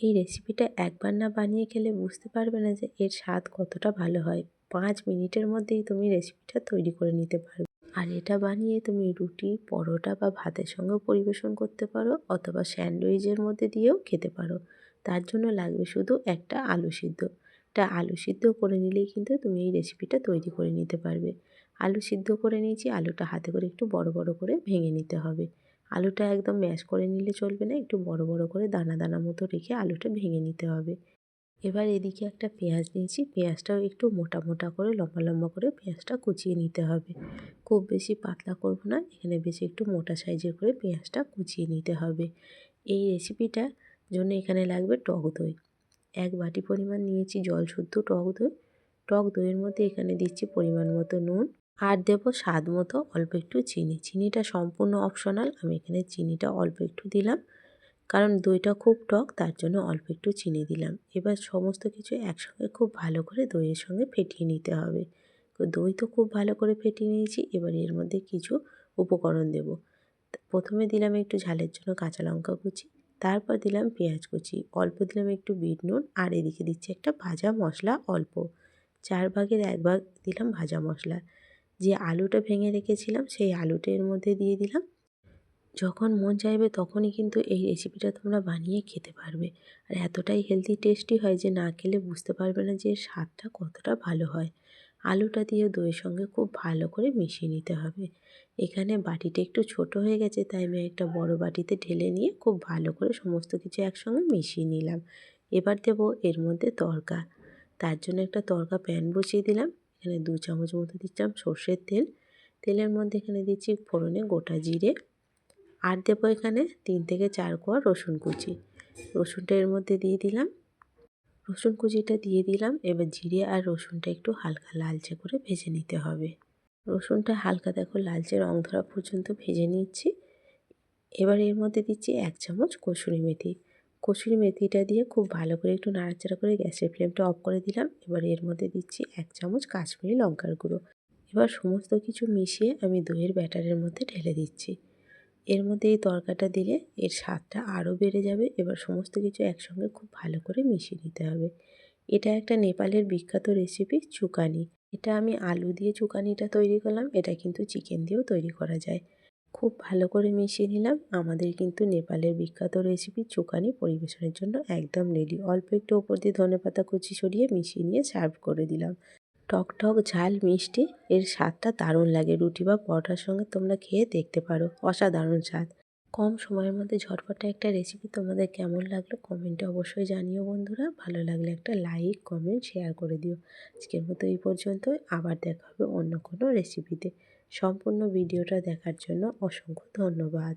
এই রেসিপিটা একবার না বানিয়ে খেলে বুঝতে পারবে না যে এর স্বাদ কতটা ভালো হয়। পাঁচ মিনিটের মধ্যেই তুমি রেসিপিটা তৈরি করে নিতে পারবে। আর এটা বানিয়ে তুমি রুটি, পরোটা বা ভাতের সঙ্গেও পরিবেশন করতে পারো অথবা স্যান্ডউইচের মধ্যে দিয়েও খেতে পারো। তার জন্য লাগবে শুধু একটা আলু সিদ্ধ। একটা আলু সিদ্ধ করে নিলেই কিন্তু তুমি এই রেসিপিটা তৈরি করে নিতে পারবে। আলু সিদ্ধ করে নিয়েছি, আলুটা হাতে করে একটু বড় বড় করে ভেঙে নিতে হবে। আলুটা একদম ম্যাশ করে নিলে চলবে না, একটু বড় বড় করে দানা দানা মতো রেখে আলুটা ভেঙে নিতে হবে। এবার এদিকে একটা পেঁয়াজ নিয়েছি, পেঁয়াজটাও একটু মোটা মোটা করে, লম্বা লম্বা করে পেঁয়াজটা কুচিয়ে নিতে হবে। খুব বেশি পাতলা করব না, এখানে বেশি একটু মোটা সাইজের করে পেঁয়াজটা কুচিয়ে নিতে হবে। এই রেসিপিটার জন্য এখানে লাগবে টক দই। এক বাটি পরিমাণ নিয়েছি জল শুদ্ধ টক দই। টক দইয়ের মধ্যে এখানে দিচ্ছি পরিমাণ মতো নুন আর দেব স্বাদ মতো অল্প একটু চিনি। চিনিটা সম্পূর্ণ অপশনাল আমি এখানে চিনিটা অল্প একটু দিলাম। কারণ দইটা খুব টক, তার জন্য অল্প একটু চিনি দিলাম। এবার সমস্ত কিছু একসঙ্গে খুব ভালো করে দইয়ের সঙ্গে ফেটিয়ে নিতে হবে। তো দই তো খুব ভালো করে ফেটিয়ে নিয়েছি, এবার এর মধ্যে কিছু উপকরণ দেব। প্রথমে দিলাম একটু ঝালের জন্য কাঁচা লঙ্কা কুচি, তারপর দিলাম পেঁয়াজ কুচি, অল্প দিলাম একটু বিট নুন, আর এদিকে দিচ্ছি একটা ভাজা মশলা অল্প। চার ভাগের এক ভাগ দিলাম ভাজা মশলা। যে আলুটা ভেঙে রেখেছিলাম, সেই আলুটা এর মধ্যে দিয়ে দিলাম। যখন মন চাইবে তখনই কিন্তু এই রেসিপিটা তোমরা বানিয়ে খেতে পারবে। আর এতটাই হেলদি টেস্টি হয় যে না খেলে বুঝতে পারবে না যে স্বাদটা কতটা ভালো হয়। আলুটা দিয়ে দইয়ের সঙ্গে খুব ভালো করে মিশিয়ে নিতে হবে। এখানে বাটিটা একটু ছোট হয়ে গেছে, তাই আমি একটা বড় বাটিতে ঢেলে নিয়ে খুব ভালো করে সমস্ত কিছু একসঙ্গে মিশিয়ে নিলাম। এবার দেবো এর মধ্যে তরকা। তার জন্য একটা তরকা প্যান বসিয়ে দিলাম। এখানে দু চামচ মতো দিচ্ছিলাম সর্ষের তেল। তেলের মধ্যে এখানে দিচ্ছি ফোড়নে গোটা জিরে। আর দেবো এখানে তিন থেকে চার কোয়া রসুন কুচি। রসুনটা এর মধ্যে দিয়ে দিলাম। রসুন কুচিটা দিয়ে দিলাম। এবার জিরে আর রসুনটা একটু হালকা লালচে করে ভেজে নিতে হবে। রসুনটা হালকা দেখো লালচে রং ধরা পর্যন্ত ভেজে নিচ্ছি। এবার এর মধ্যে দিচ্ছি এক চামচ কসুরি মেথি। কসুরি মেথিটা দিয়ে খুব ভালো করে একটু নাড়াচাড়া করে গ্যাসের ফ্লেমটা অফ করে দিলাম। এবার এর মধ্যে দিচ্ছি এক চামচ কাশ্মীরি লঙ্কার গুঁড়ো। এবার সমস্ত কিছু মিশিয়ে আমি দইয়ের ব্যাটারের মধ্যে ঢেলে দিচ্ছি। এর মধ্যে এই তরকাটা দিলে এর স্বাদটা আরও বেড়ে যাবে। এবার সমস্ত কিছু একসঙ্গে খুব ভালো করে মিশিয়ে নিতে হবে। এটা একটা নেপালের বিখ্যাত রেসিপি চুকানি। এটা আমি আলু দিয়ে চুকানিটা তৈরি করলাম। এটা কিন্তু চিকেন দিয়েও তৈরি করা যায়। খুব ভালো করে মিশিয়ে নিলাম। আমাদের কিন্তু নেপালের বিখ্যাত রেসিপি চুকানি পরিবেশনের জন্য একদম রেডি অল্প একটু ওপর দিয়ে ধনেপাতা কুচি সরিয়ে মিশিয়ে নিয়ে সার্ভ করে দিলাম। টক টক ঝাল মিষ্টি, এর স্বাদটা দারুণ লাগে। রুটি বা পরোটার সঙ্গে তোমরা খেয়ে দেখতে পারো। অসাধারণ স্বাদ। কম সময়ের মধ্যে ঝটপটা একটা রেসিপি তোমাদের কেমন লাগল কমেন্টে অবশ্যই জানিও বন্ধুরা। ভালো লাগলে একটা লাইক কমেন্ট শেয়ার করে দিও। আজকের মতো এই পর্যন্ত আবার দেখা হবে অন্য কোনো রেসিপিতে সম্পূর্ণ ভিডিওটা দেখার জন্য অসংখ্য ধন্যবাদ।